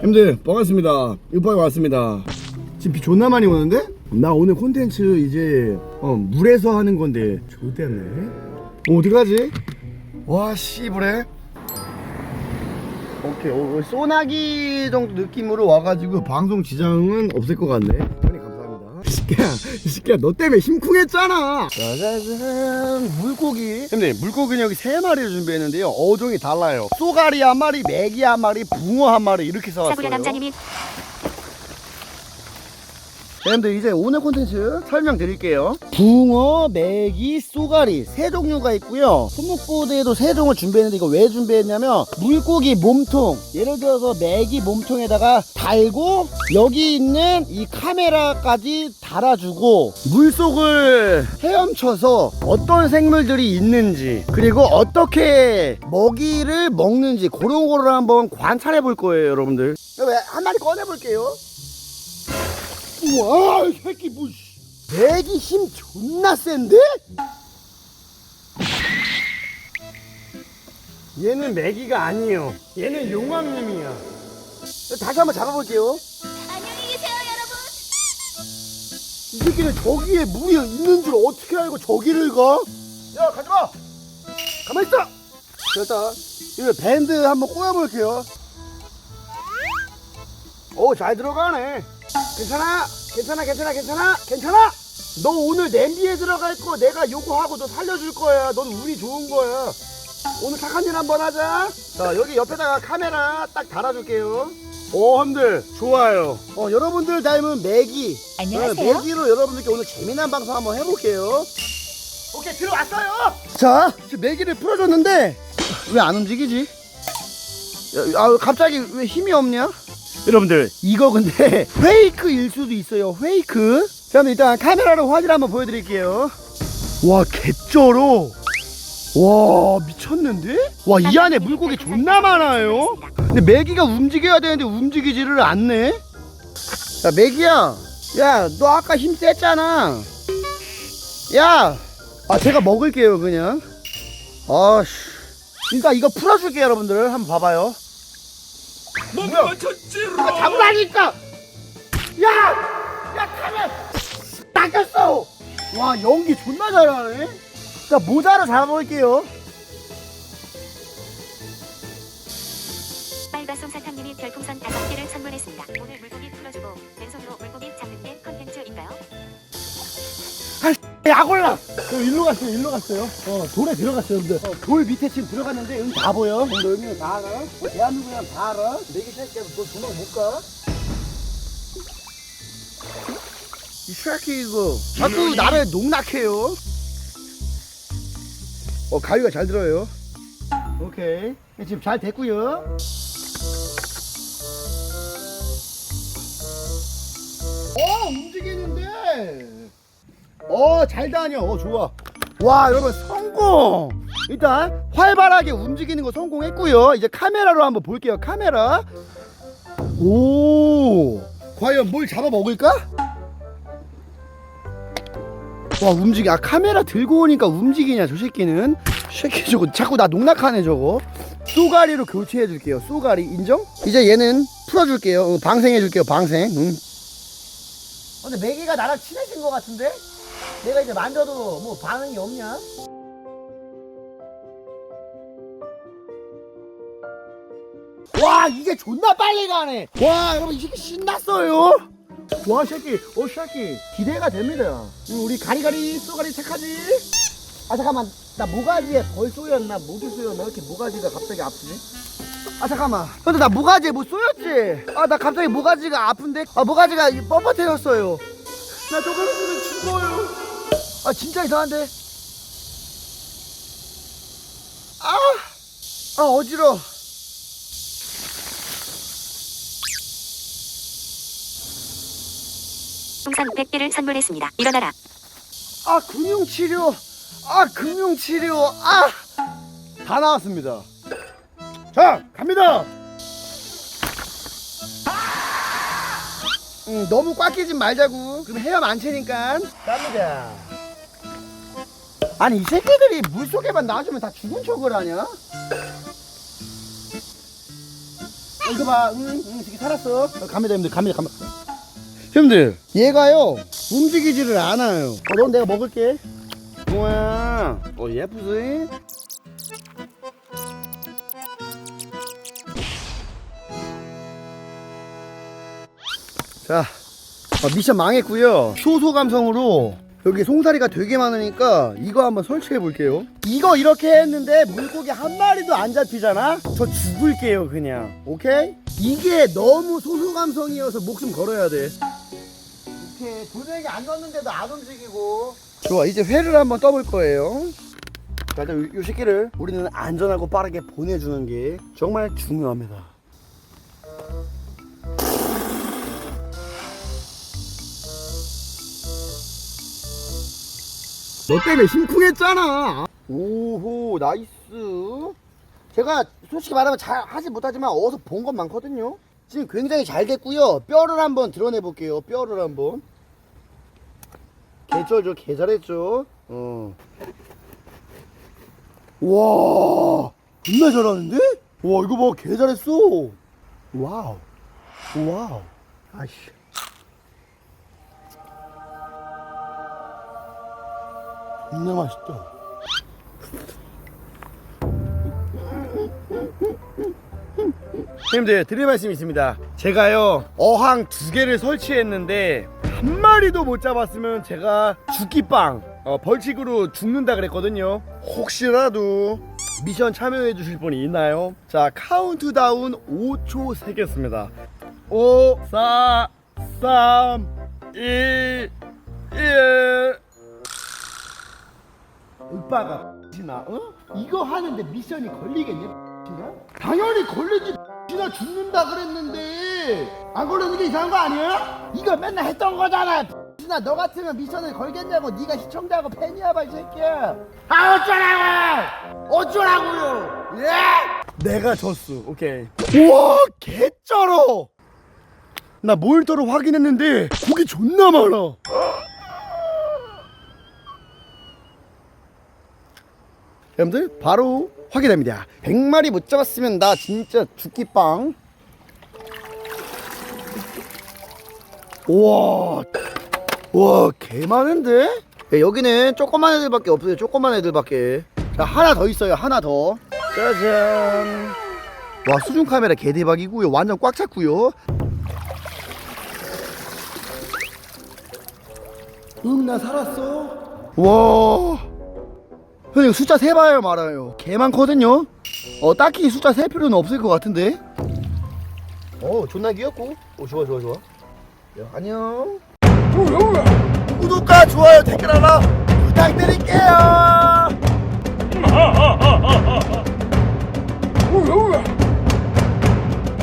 형들 반갑습니다. 육박이 왔습니다. 지금 비 존나 많이 오는데? 나 오늘 콘텐츠 이제 어, 물에서 하는 건데. 좋댔네. 어, 어디 가지? 와 씨부래 오케이 어, 소나기 정도 느낌으로 와가지고 방송 지장은 없을 것 같네 새끼야. 이 새끼야 너 때문에 심쿵했잖아. 짜자잔 물고기. 형님 물고기는 여기 세 마리를 준비했는데요. 어종이 달라요. 쏘가리 한 마리 메기 한 마리 붕어 한 마리 이렇게 사왔어요. 사구려 남자님이 여러분들 이제 오늘 콘텐츠 설명드릴게요. 붕어, 메기, 쏘가리 세 종류가 있고요. 손목보드에도 세 종을 준비했는데 이거 왜 준비했냐면 물고기 몸통. 예를 들어서 메기 몸통에다가 달고 여기 있는 이 카메라까지 달아주고 물속을 헤엄쳐서 어떤 생물들이 있는지 그리고 어떻게 먹이를 먹는지 그런 거를 한번 관찰해 볼 거예요 여러분들. 한 마리 꺼내 볼게요 우와 이 새끼 뭐 씨. 맥이 힘 존나 센데? 얘는 맥이가 아니에요 얘는 용왕님이야 다시 한번 잡아볼게요 안녕히 계세요 여러분. 이 새끼는 저기에 물이 있는 줄 어떻게 알고 저기를 가? 야 가지마 가만히 있어 됐다 이거 밴드 한번 꽂아볼게요 오 잘 들어가네 괜찮아? 괜찮아 괜찮아 괜찮아? 괜찮아? 너 오늘 냄비에 들어갈 거 내가 요거 하고 너 살려줄 거야. 넌 운이 좋은 거야. 오늘 착한 일 한번 하자. 자 여기 옆에다가 카메라 딱 달아줄게요. 오 형들 좋아요. 어 여러분들 닮은 매기. 안녕하세요. 네, 매기로 여러분들께 오늘 재미난 방송 한번 해볼게요. 오케이 들어왔어요. 자 지금 매기를 풀어줬는데 왜 안 움직이지? 야, 아 갑자기 왜 힘이 없냐 여러분들 이거 근데 페이크일 수도 있어요. 페이크? 자 그럼 일단 카메라로 화질 한번 보여드릴게요. 와 개쩔어. 와 미쳤는데? 와 이 안에 물고기 존나 많아요. 근데 메기가 움직여야 되는데 움직이지를 않네. 야 메기야. 야 너 아까 힘 셌잖아. 야아 제가 먹을게요 그냥. 아씨. 일단 이거 풀어줄게요 여러분들. 한번 봐봐요 못 맞췄지롱 아, 잡으라니까! 야! 야, 카메! 닦였어! 와, 연기 존나 잘하네? 자, 모자로 잡아볼게요. 빨가송 사탕님이 별풍선 다섯 개를 선물했습니다. 오늘 물고기 약 올라! 저 일로 갔어요, 일로 갔어요. 어, 돌에 들어갔어요, 여러분들. 어, 돌 밑에 지금 들어갔는데, 여기 다 보여. 너 여기 다 알아? 어, 대한민국이랑 다 알아? 내기 새끼야, 너 도망 못 가? 이 새끼 이거 자꾸 나를 농락해요. 어 가위가 잘 들어요. 오케이 지금 잘 됐고요. 어 움직이는데. 어 잘 다녀. 어 좋아. 와 여러분 성공. 일단 활발하게 움직이는 거 성공했고요. 이제 카메라로 한번 볼게요. 카메라. 오 과연 뭘 잡아 먹을까? 와 움직여 아 카메라 들고 오니까 움직이냐 저 새끼는 새끼 저거 자꾸 나 농락하네 저거 쏘가리로 교체해 줄게요 쏘가리 인정? 이제 얘는 풀어줄게요 어, 방생해 줄게요 방생 응. 어, 근데 매기가 나랑 친해진 것 같은데? 내가 이제 만져도 뭐 반응이 없냐? 와 이게 존나 빨리 가네. 와 여러분 이 새끼 신났어요? 와 새끼 어 새끼. 기대가 됩니다. 음, 우리 가리가리 쏘가리 착하지? 아 잠깐만. 나 모가지에 벌 쏘였나 모기 쏘였나? 왜 이렇게 모가지가 갑자기 아프지? 아 잠깐만. 근데 나 모가지에 뭐 쏘였지? 아 나 갑자기 모가지가 아픈데? 아 모가지가 뻣뻣해졌어요. 나 저거 쓰면 죽어요 아 진짜 이상한데? 아, 아 어지러워. 풍선 100개를 선물했습니다. 일어나라. 아 금융치료. 아 금융치료. 아! 다 나왔습니다. 자 갑니다. 음, 너무 꽉 끼지 말자고. 그럼 헤엄 안 채니까. 갑니다 아니 이 새끼들이 물속에만 놔주면 다 죽은 척을 하냐 이거 봐, 응, 응, 되게 살았어. 어, 갑니다, 형들, 갑니다, 갑니다. 형들, 얘가요 움직이지를 않아요. 어, 넌 내가 먹을게. 우와, 어 예쁘지? 자, 어, 미션 망했고요. 소소 감성으로 여기 송사리가 되게 많으니까 이거 한번 설치해 볼게요. 이거 이렇게 했는데 물고기 한 마리도 안 잡히잖아? 저 죽을게요, 그냥. 오케이? 이게 너무 소소 감성이어서 목숨 걸어야 돼. 이렇게 도장이 안 넣었는데도 안 움직이고. 좋아, 이제 회를 한번 떠볼 거예요. 자, 일단 요, 요 새끼를 우리는 안전하고 빠르게 보내주는 게 정말 중요합니다. 너 때문에 심쿵했잖아. 오호 나이스. 제가 솔직히 말하면 잘 하지 못하지만 어디서 본 건 많거든요. 지금 굉장히 잘 됐고요. 뼈를 한번 드러내 볼게요. 뼈를 한번. 개쩔죠, 개 잘했죠. 어. 와, 존나 잘하는데? 와, 이거 봐, 개 잘했어. 와우, 와우. 아이씨. 존나 맛있다. 형님들 드릴 말씀이 있습니다. 제가요 어항 두 개를 설치했는데 한 마리도 못 잡았으면 제가 죽기빵 어, 벌칙으로 죽는다 그랬거든요. 혹시라도 미션 참여해 주실 분이 있나요? 자 카운트다운 5초 세겠습니다. 5, 4, 3, 2, 1 오빠가 지나 어? 이거 하는데 미션이 걸리겠냐 지나? 당연히 걸리지 지나. 죽는다 그랬는데. 안 걸리는 게 이상한 거 아니야? 이거 맨날 했던 거잖아 지나. 너 같으면 미션을 걸겠냐고 네가 시청자고 팬이야 봐 이 새끼야. 아 어쩌라고! 어쩌라고요? 예? 내가 졌어 오케이. 우와 개쩔어! 나 모니터로 확인했는데 고기 존나 많아 여러분들 바로 확인됩니다. 100마리 못 잡았으면 나 진짜 죽기빵. 우와. 와 개 많은데? 야, 여기는 조그만 애들밖에 없어요. 조그만 애들밖에. 자 하나 더 있어요. 하나 더. 짜잔. 와 수중 카메라 개 대박이고요. 완전 꽉 찼고요. 응나 살았어. 와 형 이거 숫자 세봐요 말아요. 개 많거든요? 어 딱히 숫자 셀 필요는 없을 것 같은데? 어 존나 귀엽고? 어 좋아 좋아 좋아. 야, 안녕. 구독과 좋아요 댓글 하나 부탁드릴게요.